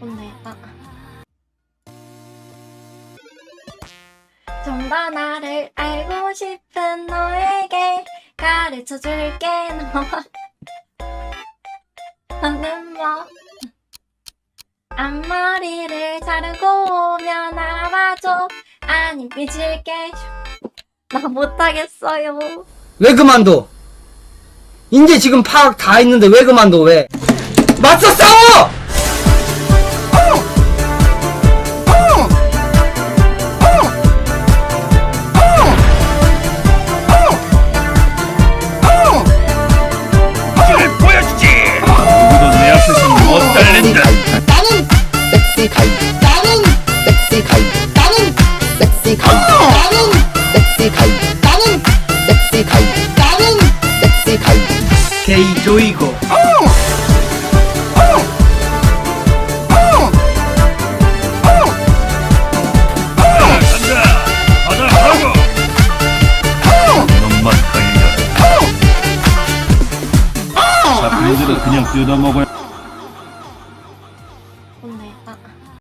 아. 좀더 나를 알고 싶은 너에게 가르쳐 줄게 너. 너는 뭐 앞머리를 자르고 오면 알아봐줘 아니 삐질게 나 못하겠어요 왜 그만둬? 이제 지금 파악 다 했는데 왜 그만둬 왜? 맞서 싸워! 섹시카이 나는 섹시카이 나는 섹시카이 나는 섹시카이 조이고 그냥 뜯어먹어